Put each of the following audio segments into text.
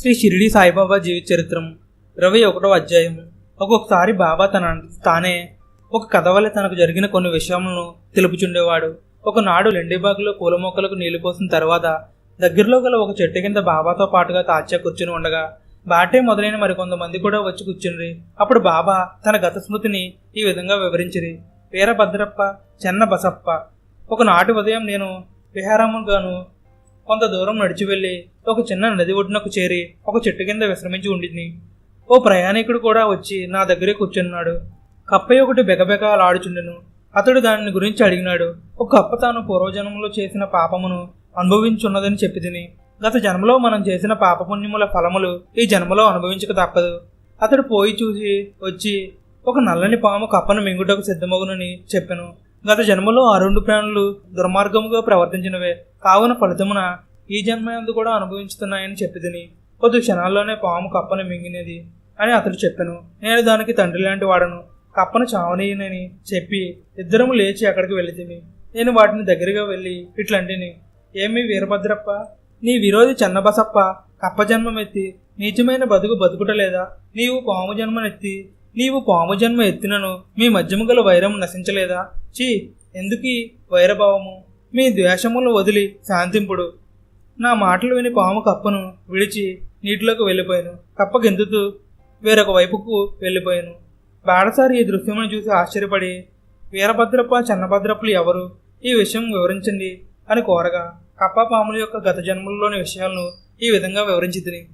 శ్రీ షిరిడి సాయిబాబా జీవిత చరిత్రం ఇరవై ఒకటో అధ్యాయం ఒక్కొక్కసారి బాబా తన తానే ఒక కథ వల్ల తనకు జరిగిన కొన్ని విషయములను తెలుపుచుండేవాడు. ఒకనాడు లెండిబాగ్లో పూల మొక్కలకు నీళ్ళు పోసిన తర్వాత దగ్గరలో గల ఒక చెట్టు కింద బాబాతో పాటుగా తాచా కూర్చుని ఉండగా బాటే మొదలైన మరికొంతమంది కూడా వచ్చి కూర్చుండ్రి. అప్పుడు బాబా తన గత స్మృతిని ఈ విధంగా వివరించిరి. వీరభద్రప్ప చెన్న బసప్ప. ఒకనాటి ఉదయం నేను విహారముగాను కొంత దూరం నడిచి వెళ్ళి ఒక చిన్న నది ఒడ్డునకు చేరి ఒక చెట్టు కింద విశ్రమించి ఉండింది. ఓ ప్రయాణికుడు కూడా వచ్చి నా దగ్గరే కూర్చున్నాడు. కప్పయ్య ఒకటి బెగబెగలాడుచుండెను అతడు దానిని గురించి అడిగినాడు. ఒక కప్ప తాను పూర్వజన్మలో చేసిన పాపమును అనుభవించున్నదని చెప్పి తిని గత జన్మలో మనం చేసిన పాపపుణ్యముల ఫలములు ఈ జన్మలో అనుభవించక తప్పదు. అతడు పోయి చూసి వచ్చి ఒక నల్లని పాము కప్పను మింగుటకు సిద్ధమగునని చెప్పాను. గత జన్మలో ఆ రెండు ప్రాణులు దుర్మార్గముగా ప్రవర్తించినవే. కావున ఫలితమున ఈ జన్మయందు కూడా అనుభవించుతున్నాయని చెప్పిదిని కొద్ది క్షణాల్లోనే పాము కప్పను మింగినది అని అతడు చెప్పాను. నేను దానికి తండ్రి లాంటి వాడను. కప్పను చావనీయనని చెప్పి ఇద్దరము లేచి అక్కడికి వెళితిమి నేను వాటిని దగ్గరగా వెళ్ళి ఇట్లంటిని. ఏమి వీరభద్రప్ప? నీ విరోధి చెన్నబసప్ప కప్ప జన్మమెత్తి నీచమైన బతుకు బతుకుటలేదా? నీవు పాము జన్మనెత్తి నీవు పాము జన్మ ఎత్తినను మీ మధ్యము గల వైరం నశించలేదా? చీ ఎందుకీ వైరభావము? మీ ద్వేషములు వదిలి శాంతింపుడు. నా మాటలు విని పాము కప్పను విడిచి నీటిలోకి వెళ్ళిపోయాను. కప్ప గెంతుతూ వేరొక వైపుకు వెళ్ళిపోయాను. బాడసారి ఈ దృశ్యమును చూసి ఆశ్చర్యపడి వీరభద్రప్ప చెన్నభద్రప్పలు ఎవరు? ఈ విషయం వివరించండి అని కోరగా కప్ప పాముల యొక్క గత జన్మల్లోని విషయాలను ఈ విధంగా వివరించి తిని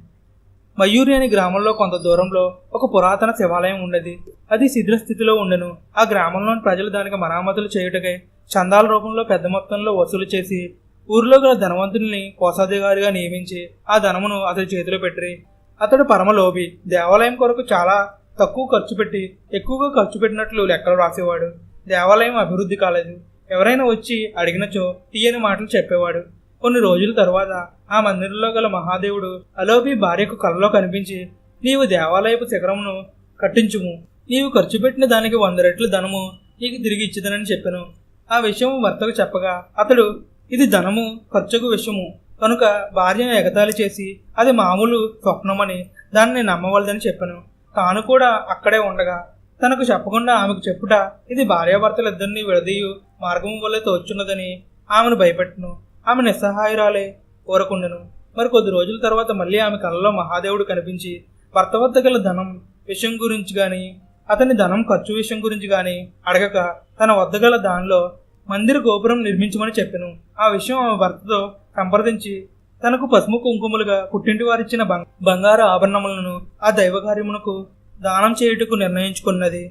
మయూరి అనే గ్రామంలో కొంత దూరంలో ఒక పురాతన శివాలయం ఉండేది. అది శిథిల స్థితిలో ఉండెను. ఆ గ్రామంలోని ప్రజలు దానికి మరామతులు చేయుటకై చందాల రూపంలో పెద్ద మొత్తంలో వసూలు చేసి ఊరిలో గల ధనవంతుల్ని కోశాధికారిగా నియమించి ఆ ధనమును అతడి చేతిలో పెట్టి అతడు పరమలోభి దేవాలయం కొరకు చాలా తక్కువ ఖర్చు పెట్టి ఎక్కువగా ఖర్చు పెట్టినట్లు లెక్కలు రాసేవాడు. దేవాలయం అభివృద్ధి కాలేదు. ఎవరైనా వచ్చి అడిగినచో తీయని మాటలు చెప్పేవాడు. కొన్ని రోజుల తర్వాత ఆ మందిరంలో గల మహాదేవుడు అలోపి భార్యకు కలలో కనిపించి నీవు దేవాలయపు శిఖరమును కట్టించుము. నీవు ఖర్చు పెట్టిన దానికి వంద రెట్లు ధనము నీకు తిరిగి ఇచ్చిదనని చెప్పాను. ఆ విషయం భర్తకు చెప్పగా అతడు ఇది ధనము ఖర్చుకు విషయము. కనుక భార్యను ఎగతాళి చేసి అది మామూలు స్వప్నమని దాన్ని నమ్మవలదని చెప్పాను. తాను కూడా అక్కడే ఉండగా తనకు చెప్పకుండా ఆమెకు చెప్పుట ఇది భార్యాభర్తలిద్దరిని విడదీయు మార్గము వల్ల తోచున్నదని ఆమెను భయపెట్టును. ఆమె నిస్సహాయురాలే కోరకుండెను. మరి కొద్ది రోజుల తర్వాత మళ్ళీ ఆమె కళ్ళలో మహాదేవుడు కనిపించి భర్త వద్ద గల ధనం విషయం గురించి కానీ అతని ధనం ఖర్చు విషయం గురించి గాని అడగక తన వద్ద గల దానిలో మందిర గోపురం నిర్మించమని చెప్పెను. ఆ విషయం ఆమె భర్తతో సంప్రదించి తనకు పసుపు కుంకుమలుగా పుట్టింటి వారిచ్చిన బంగారు ఆభరణములను ఆ దైవకార్యమునకు దానం చేయుటకు నిర్ణయించుకున్నది.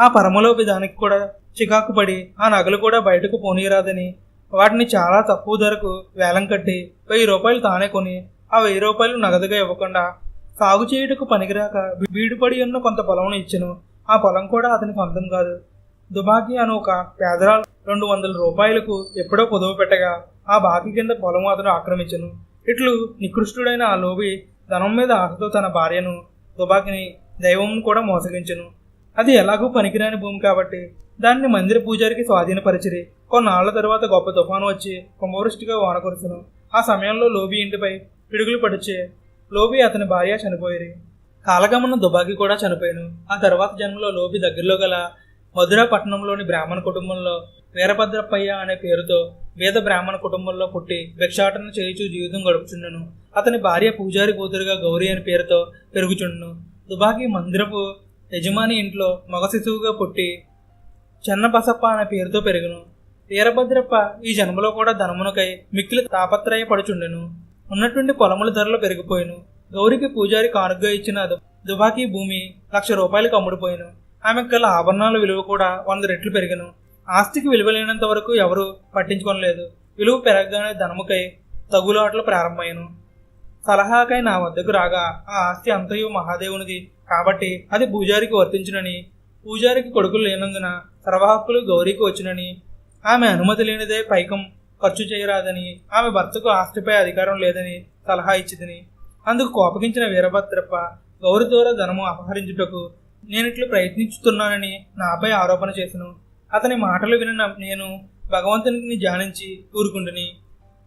ఆ పరమలోపి దానికి కూడా చికాకు పడి ఆ నగలు కూడా బయటకు పోనీరాదని వాటిని చాలా తక్కువ ధరకు వేలం కట్టి వెయ్యి రూపాయలు తానే కొని ఆ వెయ్యి రూపాయలు నగదుగా ఇవ్వకుండా సాగు చేయుటకు పనికిరాక బీడుపడి ఉన్న కొంత పొలంను ఇచ్చెను. ఆ పొలం కూడా అతనికి సొంతం కాదు. దుబాకి అను ఒక పేదరాలు రెండు వందల రూపాయలకు ఎప్పుడో పొదువు పెట్టగా ఆ బాకి కింద పొలం అతను ఆక్రమించను. ఇట్లు నికృష్టుడైన ఆ లోబి ధనం మీద ఆశతో తన భార్యను దుబాకిని దైవంను కూడా మోసగించను. అది ఎలాగూ పనికిరాని భూమి కాబట్టి దాన్ని మందిర పూజారికి స్వాధీనపరిచిరి. కొన్నాళ్ళ తర్వాత గొప్ప తుఫాను వచ్చి కుంభవృష్టిగా వాన కురిసెను. ఆ సమయంలో లోబి ఇంటిపై పిడుగులు పడిచే లోబి అతని భార్య చనిపోయిరి. కాలగమన దుబాకి కూడా చనిపోయాను. ఆ తర్వాత జన్మలో లోబి దగ్గరలో గల మధుర పట్టణంలోని బ్రాహ్మణ కుటుంబంలో వీరభద్రప్పయ్య అనే పేరుతో వేద బ్రాహ్మణ కుటుంబంలో పుట్టి భిక్షాటన చేయుచు జీవితం గడుపుచుండెను. అతని భార్య పూజారి కూతురుగా గౌరీ అనే పేరుతో పెరుగుచుండును. దుబాకి మందిరపు యజమాని ఇంట్లో మగ శిశువుగా పుట్టి చెన్నబసప్ప అనే పేరుతో పెరుగును. వీరభద్రప్ప ఈ జన్మలో కూడా ధనమునకై మిక్కిలి తాపత్రయపడుచుండెను. ఉన్నటువంటి పొలముల ధరలు పెరిగిపోయాను. గౌరికి పూజారి కానుగ్గా ఇచ్చిన దుబాకీ భూమి లక్ష రూపాయలకు అమ్ముడుపోయాను. ఆమెకు గల ఆభరణాల విలువ కూడా వంద రెట్లు పెరిగాను. ఆస్తికి విలువ లేనంత వరకు ఎవరూ పట్టించుకోనలేదు. విలువ పెరగగానే ధనముకై తగులాటలు ప్రారంభమయ్యాను సలహాకై నా వద్దకు రాగా ఆ ఆస్తి అంతయు మహాదేవునిది. కాబట్టి అది పూజారికి వర్తించునని పూజారికి కొడుకులు లేనందున సర్వహక్కులు గౌరీకి వచ్చునని ఆమె అనుమతి లేనిదే పైకం ఖర్చు చేయరాదని ఆమె భర్తకు ఆస్తిపై అధికారం లేదని సలహా ఇచ్చిదని అందుకు కోపగించిన వీరభద్రప్ప గౌరి ద్వారా ధనము అపహరించుటకు నేనిట్లు ప్రయత్నించుతున్నానని నాపై ఆరోపణ చేసను. అతని మాటలు విన నేను భగవంతుని ధ్యానించి ఊరుకుంటుని.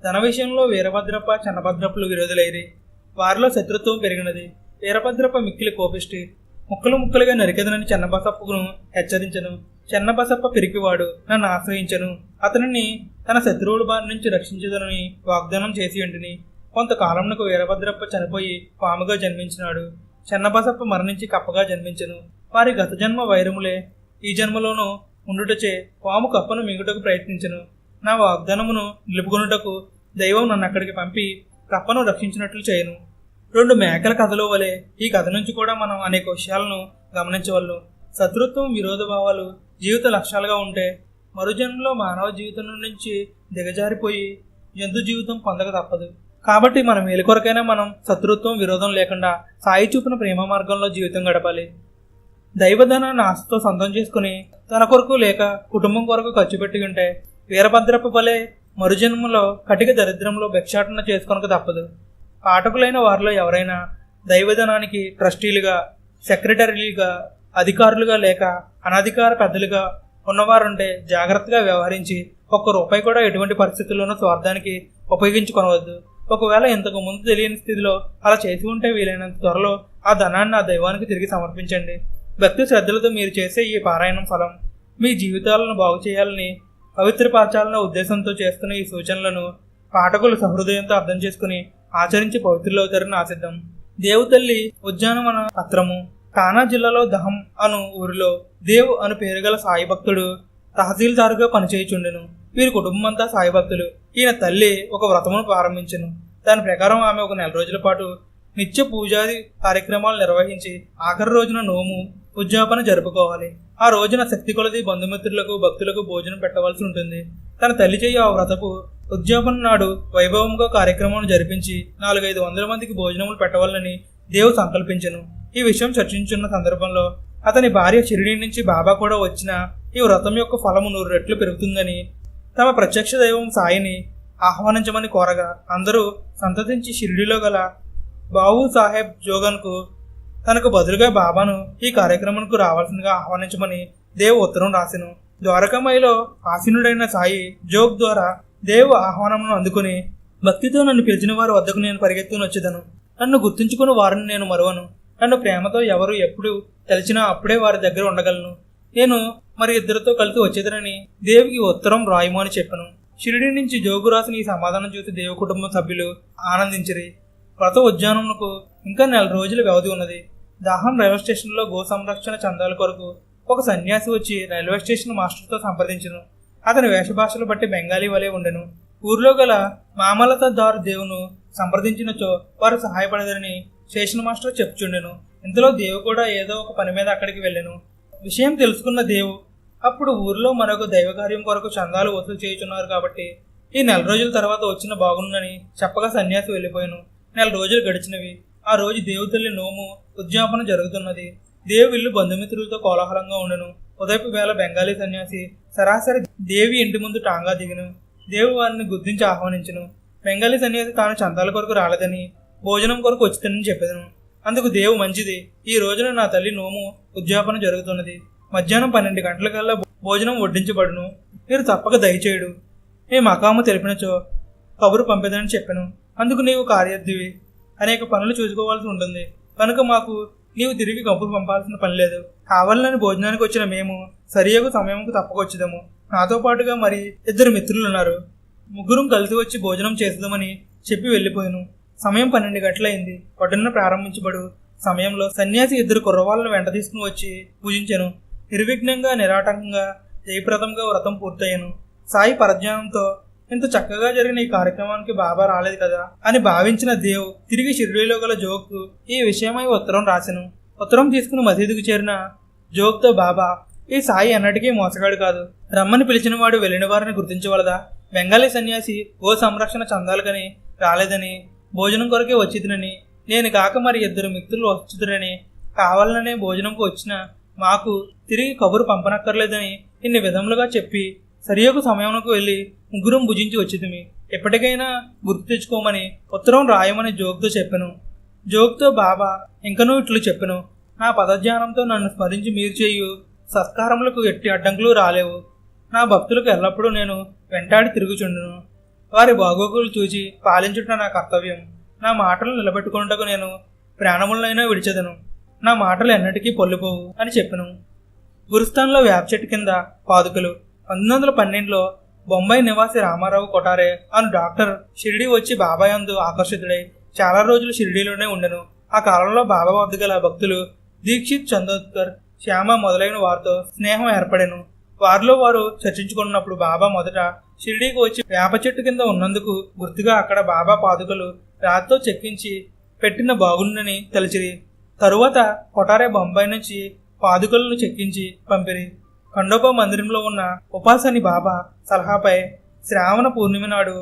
ధన విషయంలో వీరభద్రప్ప చన్నభద్రప్పలు విరోధులైరి. వారిలో శత్రుత్వం పెరిగినది. వీరభద్రప్ప మిక్కిలి కోపిష్టి. ముక్కలు ముక్కలుగా నరికెదనని చెన్నబసప్పను హెచ్చరించను. చెన్నబసప్ప పిరికివాడు నన్ను ఆశ్రయించను. అతనిని తన శత్రువుల బారి నుంచి రక్షించదనని వాగ్దానం చేసి వెంటనే కొంతకాలంకు వీరభద్రప్ప చనిపోయి పాముగా జన్మించినాడు. చెన్నబసప్ప మరణించి కప్పగా జన్మించను. వారి గత జన్మ వైరములే. ఈ జన్మలోనూ ఉండుటచే పాము కప్పను మింగుటకు ప్రయత్నించను. నా వాగ్దానమును నిలుపుకొనుటకు దైవం నన్ను అక్కడికి పంపి కప్పను రక్షించినట్లు చేయను. రెండు మేకల కథలో వలె ఈ కథ నుంచి కూడా మనం అనేక విషయాలను గమనించవలను. శత్రుత్వం విరోధ భావాలు జీవిత లక్ష్యాలుగా ఉంటే మరుజన్మలో మానవ జీవితం నుంచి దిగజారిపోయి జంతు జీవితం పొందక తప్పదు. కాబట్టి మనం మేలు కొరకైనా మనం శత్రుత్వం విరోధం లేకుండా సాయి చూపిన ప్రేమ మార్గంలో జీవితం గడపాలి. దైవధనాన్ని ఆశతో సొంతం చేసుకుని తన కొరకు లేక కుటుంబం కొరకు ఖర్చు పెట్టి ఉంటే వీరభద్రప్ప వలె మరుజన్మలో కటిక దరిద్రంలో భిక్షాటన చేసుకొనక తప్పదు. పాఠకులైన వారిలో ఎవరైనా దైవధనానికి ట్రస్టీలుగా సెక్రటరీలుగా అధికారులుగా లేక అనధికార పెద్దలుగా ఉన్నవారుంటే జాగ్రత్తగా వ్యవహరించి ఒక్క రూపాయి కూడా ఎటువంటి పరిస్థితుల్లోనూ స్వార్థానికి ఉపయోగించుకొనవద్దు. ఒకవేళ ఇంతకు ముందు తెలియని స్థితిలో అలా చేసి ఉంటే వీలైనంత త్వరలో ఆ ధనాన్ని ఆ దైవానికి తిరిగి సమర్పించండి. భక్తి శ్రద్ధలతో మీరు చేసే ఈ పారాయణం ఫలం. మీ జీవితాలను బాగు చేయాలని పవిత్రపరచాలన్న ఉద్దేశంతో చేస్తున్న ఈ సూచనలను పాఠకులు సహృదయంతో అర్థం చేసుకుని ఆచరించి పవిత్రులవుతారని ఆశిద్దాం దేవుతల్లి ఉద్యానవన పత్రము. కానా జిల్లాలో దహం అను ఊరిలో దేవ్ అను పేరుగల సాయి భక్తుడు తహసీల్దారుగా పనిచేయుచుండెను. వీరి కుటుంబం అంతా సాయి భక్తులు. ఈయన తల్లి ఒక వ్రతమును ప్రారంభించెను. దాని ప్రకారం ఆమె ఒక నెల రోజుల పాటు నిత్య పూజాది కార్యక్రమాలు నిర్వహించి ఆఖరి రోజున నోము ఉద్యాపన జరుపుకోవాలి. ఆ రోజున శక్తి కొలది బంధుమిత్రులకు భక్తులకు భోజనం పెట్టవలసి ఉంటుంది. తన తల్లి చెయ్యి ఆ వ్రతపు ఉద్యాపన నాడు వైభవంగా కార్యక్రమం జరిపించి నాలుగైదు వందల మందికి భోజనములు పెట్టవాలని దేవు సంకల్పించను. ఈ విషయం చర్చించున్న సందర్భంలో అతని భార్య షిరిడి నుంచి బాబా కూడా వచ్చిన ఈ వ్రతం యొక్క ఫలము నూరు రెట్లు పెరుగుతుందని తమ ప్రత్యక్ష దైవం సాయిని ఆహ్వానించమని కోరగా అందరూ సంతతించి షిరిడిలో గల బాబు సాహెబ్ జోగన్కు తనకు బదులుగా బాబాను ఈ కార్యక్రమంకు రావాల్సిందిగా ఆహ్వానించమని దేవ్ ఉత్తరం రాసెను. ద్వారకామయిలో ఆసీనుడైన సాయి జోగ్ ద్వారా దేవు ఆహ్వానమును అందుకుని భక్తితో నన్ను పిలిచిన వారి వద్దకు నేను పరిగెత్తుకుని వచ్చేదను నన్ను గుర్తుంచుకుని వారిని నేను మరువను. నన్ను ప్రేమతో ఎవరు ఎప్పుడు తలిచినా అప్పుడే వారి దగ్గర ఉండగలను. నేను మరి ఇద్దరితో కలిసి వచ్చేదనని దేవికి ఉత్తరం రాయము అని చెప్పను. షిరిడి నుంచి జోగు రాసిన ఈ సమాధానం చూసి దేవ కుటుంబ సభ్యులు ఆనందించిరి. వ్రత ఉద్యానమునకు ఇంకా నెల రోజుల వ్యవధి ఉన్నది. దాహం రైల్వే స్టేషన్లో గో సంరక్షణ చందాల కొరకు ఒక సన్యాసి వచ్చి రైల్వే స్టేషన్ మాస్టర్తో సంప్రదించను. అతని వేషభాషలు బట్టి బెంగాలీ వలె ఉండెను. ఊర్లో గల మామలతదారు దేవును సంప్రదించినచో వారు సహాయపడదని స్టేషన్ మాస్టర్ చెప్పుచుండెను ఇంతలో దేవు కూడా ఏదో ఒక పని మీద అక్కడికి వెళ్ళెను. విషయం తెలుసుకున్న దేవు అప్పుడు ఊరిలో మరొక దైవకార్యం కొరకు చందాలు వసూలు చేయుచున్నారు కాబట్టి ఈ నెల రోజుల తర్వాత వచ్చిన బాగుందని చెప్పగా సన్యాసి వెళ్ళిపోయాను. నెల రోజులు గడిచినవి. ఆ రోజు దేవుతల్లి నోము ఉద్యాపన జరుగుతున్నది. దేవు ఇల్లు బంధుమిత్రులతో కోలాహలంగా ఉండెను. ఉదయపు వేళ బెంగాలీ సన్యాసి సరాసరి దేవి ఇంటి ముందు టాంగా దిగను. దేవు వారిని గుర్తించి ఆహ్వానించను. బెంగాలీ సన్యాసి తాను చందాల కొరకు రాలేదని భోజనం కొరకు వచ్చిందని చెప్పేదను. అందుకు దేవు మంచిది. ఈ రోజున నా తల్లి నోము ఉద్యాపన జరుగుతున్నది. మధ్యాహ్నం పన్నెండు గంటలకల్లా భోజనం వడ్డించబడును. మీరు తప్పక దయచేయుడు. మీ మకాము తెలిపినచో కబురు పంపేదని చెప్పాను. అందుకు నీవు కార్యర్థివి. అనేక పనులు చూసుకోవాల్సి ఉంటుంది. కనుక మాకు నీవు తిరిగి కబురు పంపాల్సిన పని లేదు. కావాలని భోజనానికి వచ్చిన మేము సరియగు సమయంకు తప్పకొచ్చుదాము. నాతో పాటుగా మరి ఇద్దరు మిత్రులు ఉన్నారు ముగ్గురం కలిసి వచ్చి భోజనం చేద్దామని చెప్పి వెళ్ళిపోయాను. సమయం పన్నెండు గంటలైంది. వడ్డన ప్రారంభించబడు సమయంలో సన్యాసి ఇద్దరు కుర్రవాళ్ళను వెంట తీసుకుని వచ్చి పూజించాను. నిర్విఘ్నంగా నిరాటంకంగా జయప్రదంగా వ్రతం పూర్తయ్యాను. సాయి పరజ్ఞానంతో ఇంత చక్కగా జరిగిన ఈ కార్యక్రమానికి బాబా రాలేదు కదా అని భావించిన దేవ్ తిరిగి షిరిడీలో గల జోక్కు ఈ విషయమై ఉత్తరం రాశాను ఉత్తరం తీసుకుని మసీదుకు చేరిన జోక్తో బాబా ఈ సాయి అన్నటికీ మోసగాడు కాదు. రమ్మని పిలిచిన వాడు వెళ్ళిన వారిని గుర్తించవలదా? బెంగాలీ సన్యాసి ఓ సంరక్షణ చందాలకని రాలేదని భోజనం కొరకే వచ్చిందని నేను కాక మరి ఇద్దరు మిత్రులు వచ్చుదురని కావాలనే భోజనంకు వచ్చిన మాకు తిరిగి కబురు పంపనక్కర్లేదని ఇన్ని విధములుగా చెప్పి సరియొక సమయంకు వెళ్ళి ముగ్గురం భుజించి వచ్చింది ఎప్పటికైనా గుర్తు తెచ్చుకోమని ఉత్తరం రాయమని జోక్తో చెప్పాను. జోక్తో బాబా ఇంకనూ ఇట్లు చెప్పాను. నా పదజ్ఞానంతో నన్ను స్మరించి మీరు చేయు సత్కారములకు ఎట్టి అడ్డంకులు రాలేవు. నా భక్తులకు ఎల్లప్పుడూ నేను వెంటాడి తిరుగుచుండును. వారి బాగోగులు చూచి పాలించుట నా కర్తవ్యం. నా మాటలు నిలబెట్టుకున్నటకు నేను ప్రాణములనైనా విడిచెదను. నా మాటలు ఎన్నటికీ పొల్లిపోవు అని చెప్పను. గురుస్థాన్లో వేప చెట్టు కింద పాదుకలు. పంతొమ్మిది వందల పన్నెండులో బొంబాయి నివాసి రామారావు కొటారే అను డాక్టర్ షిరిడి వచ్చి బాబాయ్ అందు ఆకర్షితుడై చాలా రోజులు షిరిడీలోనే ఉండెను. ఆ కాలంలో బాబా వద్ద గల భక్తులు దీక్షిత్ చందోద్కర్ శ్యామ మొదలైన వారితో స్నేహం ఏర్పడెను. వారిలో వారు చర్చించుకున్నప్పుడు బాబా మొదట షిరిడీకి వచ్చి వేప చెట్టు కింద ఉన్నందుకు గుర్తుగా అక్కడ బాబా పాదుకలు రాతితో చెక్కించి పెట్టిన బాగుండని తలిచిరి. తరువాత కొటారే బొంబాయి నుంచి పాదుకలను చెక్కించి పంపిరి. ఖండోబా మందిరంలో ఉన్న ఉపాసని బాబా సలహాపై శ్రావణ పూర్ణిమ నాడు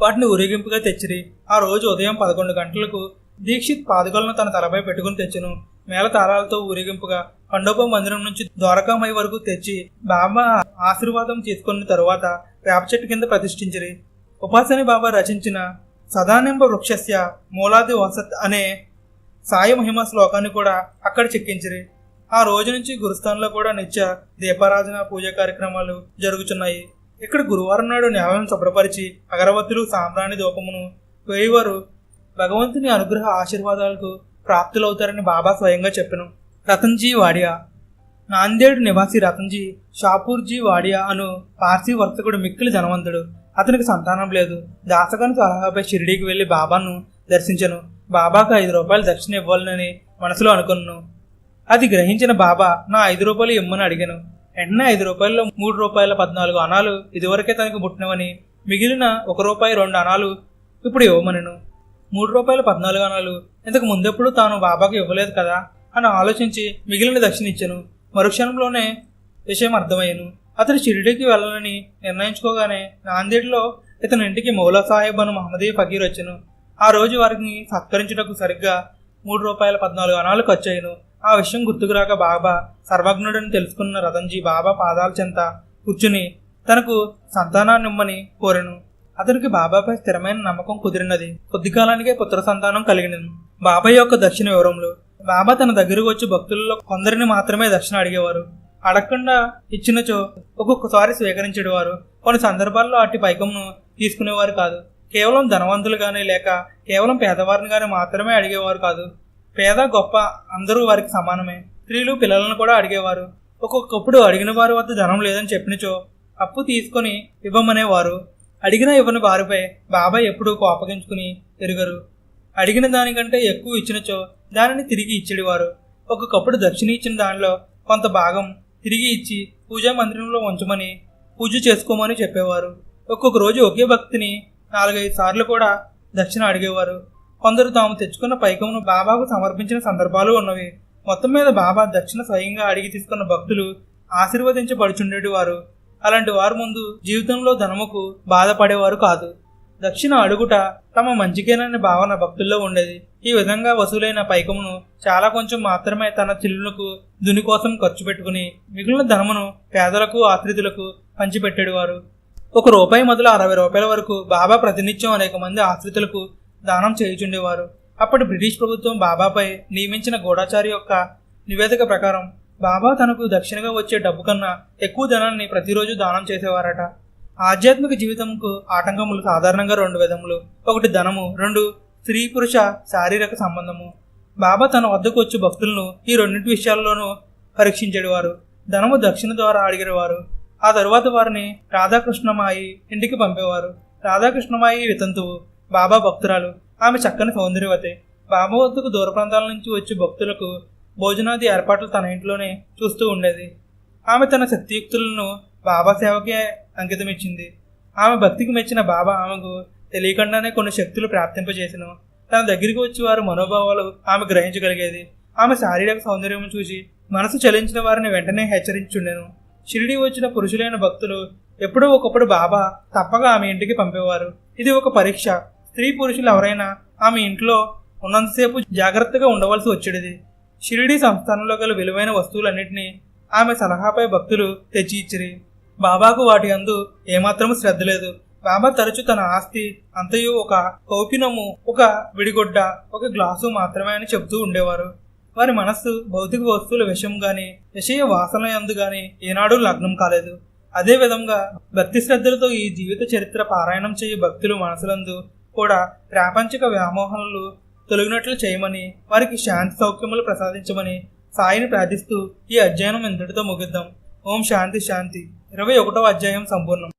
వాటిని ఊరేగింపుగా తెచ్చిరి. ఆ రోజు ఉదయం పదకొండు గంటలకు దీక్షిత్ పాదుకలను తన తలపై పెట్టుకుని తెచ్చును. మేళ తారాలతో ఊరేగింపుగా పండోప మందిరం నుంచి ద్వారకామై వరకు తెచ్చి బాబా ఆశీర్వాదం తీసుకున్న తరువాత వేప చెట్టు కింద ప్రతిష్ఠించిరి. ఉపాసని బాబా రచించిన సదానింబ వృక్షస్య మూలాది వసత్ అనే సాయి మహిమ శ్లోకాన్ని కూడా అక్కడ చెక్కించిరి. ఆ రోజు నుంచి గురుస్థాన్లో కూడా నిత్య దీపారాధన పూజ కార్యక్రమాలు జరుగుతున్నాయి ఇక్కడ గురువారం నాడు నేలను శుభ్రపరిచి అగరవత్తులు సాంబ్రాణి దూపమును వేయవారు భగవంతుని అనుగ్రహ ఆశీర్వాదాలకు ప్రాప్తులవుతారని బాబా స్వయంగా చెప్పను. రతన్జీ వాడియా. నాందేడ్ నివాసి రతన్జీ షాపూర్జీ వాడియా అను పార్సీ వర్తకుడు మిక్కిలి ధనవంతుడు. అతనికి సంతానం లేదు. దాసగాని సలహాపై షిరిడీకి వెళ్ళి బాబాను దర్శించను. బాబాకు ఐదు రూపాయలు దక్షిణ ఇవ్వాలని మనసులో అనుకున్నాను అది గ్రహించిన బాబా నా ఐదు రూపాయలు ఇమ్మని అడిగాను. వెంటనే ఐదు రూపాయల్లో మూడు రూపాయల పద్నాలుగు అనాలు ఇదివరకే తనకు పుట్టినవని మిగిలిన ఒక రూపాయి రెండు అనాలు ఇప్పుడు ఇవ్వమనను. మూడు రూపాయల పద్నాలుగు అనాలు. ఇంతకు ముందెప్పుడు తాను బాబాకు ఇవ్వలేదు కదా అని ఆలోచించి మిగిలిన దక్షిణ ఇచ్చాను. మరుక్షణంలోనే విషయం అర్థమయ్యాను. అతడు షిరిడీకి వెళ్ళాలని నిర్ణయించుకోగానే నాందేడ్లో ఇతని ఇంటికి మౌలా సాహెబ్ అను మహమ్మదీ ఫకీర్ వచ్చాను. ఆ రోజు వారిని సత్కరించుటకు సరిగ్గా మూడు రూపాయల పద్నాలుగు అనాలు ఖర్చయ్యను. ఆ విషయం గుర్తుకు రాక బాబా సర్వజ్ఞుడని తెలుసుకున్న రతన్జీ బాబా పాదాల చెంత కూర్చుని తనకు సంతానాన్నిమ్మని కోరెను. అతనికి బాబాపై స్థిరమైన నమ్మకం కుదిరినది. కొద్ది కాలానికే పుత్ర సంతానం కలిగినను బాబా యొక్క దక్షిణ వివరంలో బాబా తన దగ్గరకు వచ్చి భక్తులలో కొందరిని మాత్రమే దక్షిణ అడిగేవారు. అడగకుండా ఇచ్చినచో ఒక్కొక్కసారి స్వీకరించేవారు. కొన్ని సందర్భాల్లో అట్టి పైకమును తీసుకునేవారు కాదు. కేవలం ధనవంతులు కానీ లేక కేవలం పేదవారిని కానీ మాత్రమే అడిగేవారు కాదు. పేద గొప్ప అందరూ వారికి సమానమే. స్త్రీలు పిల్లలను కూడా అడిగేవారు. ఒక్కొక్కప్పుడు అడిగిన వారి వద్ద ధనం లేదని చెప్పినచో అప్పు తీసుకొని ఇవ్వమనేవారు. అడిగిన ఇవ్వని వారిపై బాబాయ్ ఎప్పుడూ కోపగించుకుని తిరగరు అడిగిన దానికంటే ఎక్కువ ఇచ్చినచో దానిని తిరిగి ఇచ్చేవారు. ఒక్కొక్కప్పుడు దక్షిణ ఇచ్చిన దానిలో కొంత భాగం తిరిగి ఇచ్చి పూజా మందిరంలో ఉంచమని పూజ చేసుకోమని చెప్పేవారు. ఒక్కొక్క రోజు ఒకే భక్తిని నాలుగైదు సార్లు కూడా దక్షిణ అడిగేవారు. కొందరు తాము తెచ్చుకున్న పైకమును బాబాకు సమర్పించిన సందర్భాలు ఉన్నవి. మొత్తం మీద బాబా దక్షిణ స్వయంగా అడిగి తీసుకున్న భక్తులు ఆశీర్వదించబడుచుండేటి వారు అలాంటి వారు ముందు జీవితంలో ధనముకు బాధపడేవారు కాదు. దక్షిణ అడుగుట తమ మంచికేనని భావన భక్తుల్లో ఉండేది. ఈ విధంగా వసూలైన పైకమును చాలా కొంచెం మాత్రమే తన చిల్లులకు దుని కోసం ఖర్చు పెట్టుకుని మిగిలిన ధనమును పేదలకు ఆశ్రితులకు పంచిపెట్టేవారు ఒక రూపాయి మొదలు అరవై రూపాయల వరకు బాబా ప్రతినిత్యం అనేక మంది ఆశ్రితులకు దానం చేయుచుండేవారు. అప్పటి బ్రిటిష్ ప్రభుత్వం బాబాపై నియమించిన గూఢాచారి యొక్క నివేదిక ప్రకారం బాబా తనకు దక్షిణగా వచ్చే డబ్బు కన్నా ఎక్కువ ధనాన్ని ప్రతిరోజు దానం చేసేవారట. ఆధ్యాత్మిక జీవితంకు ఆటంకములు సాధారణంగా రెండు విధములు. ఒకటి ధనము రెండు స్త్రీ పురుష శారీరక సంబంధము. బాబా తన వద్దకు వచ్చి భక్తులను ఈ రెండింటి విషయాల్లోనూ పరీక్షించేవారు. ధనము దక్షిణ ద్వారా అడిగేవారు. ఆ తరువాత వారిని రాధాకృష్ణమాయి ఇంటికి పంపేవారు. రాధాకృష్ణమాయి వితంతువు బాబా భక్తురాలు. ఆమె చక్కని సౌందర్యవతి. బాబా వద్దకు దూర ప్రాంతాల నుంచి వచ్చి భక్తులకు భోజనాది ఏర్పాట్లు తన ఇంట్లోనే చూస్తూ ఉండేది. ఆమె తన శక్తియుక్తులను బాబా సేవకే అంకితమిచ్చింది. ఆమె భక్తికి మెచ్చిన బాబా ఆమెకు తెలియకుండానే కొన్ని శక్తులు ప్రాప్తింపజేసెను. తన దగ్గరికి వచ్చి వారి మనోభావాలు ఆమె గ్రహించగలిగేది. ఆమె శారీరక సౌందర్యం చూసి మనసు చలించిన వారిని వెంటనే హెచ్చరించుండెను. షిరిడి వచ్చిన పురుషులైన భక్తులు ఎప్పుడో ఒకప్పుడు బాబా తప్పగా ఆమె ఇంటికి పంపేవారు. ఇది ఒక పరీక్ష. స్త్రీ పురుషులు ఎవరైనా ఆమె ఇంట్లో ఉన్నంతసేపు జాగ్రత్తగా ఉండవలసి వచ్చేది షిరిడి సంస్థానంలో గల విలువైన వస్తువులన్నింటినీ ఆమె సలహాపై భక్తులు తెచ్చి ఇచ్చిరి. బాబాకు వాటి అందు ఏమాత్రము శ్రద్ధ లేదు. బాబా తరచు తన ఆస్తి అంతయు ఒక కౌపినము ఒక విడిగొడ్డ ఒక గ్లాసు మాత్రమే అని చెబుతూ ఉండేవారు. వారి మనస్సు భౌతిక వస్తువుల విషయం గాని విషయ వాసన యందు గాని ఏనాడు లగ్నం కాలేదు. అదే విధంగా భక్తి శ్రద్ధలతో ఈ జీవిత చరిత్ర పారాయణం చేయ భక్తులు మనసులందు కూడా ప్రాపంచిక వ్యామోహనలు తొలగినట్లు చేయమని వారికి శాంతి సౌఖ్యములు ప్రసాదించమని సాయిని ప్రార్థిస్తూ ఈ అధ్యయనం ఇంతటితో ముగిద్దాం. ఓం శాంతి శాంతి. ఇరవై ఒకటో అధ్యాయం సంపూర్ణం.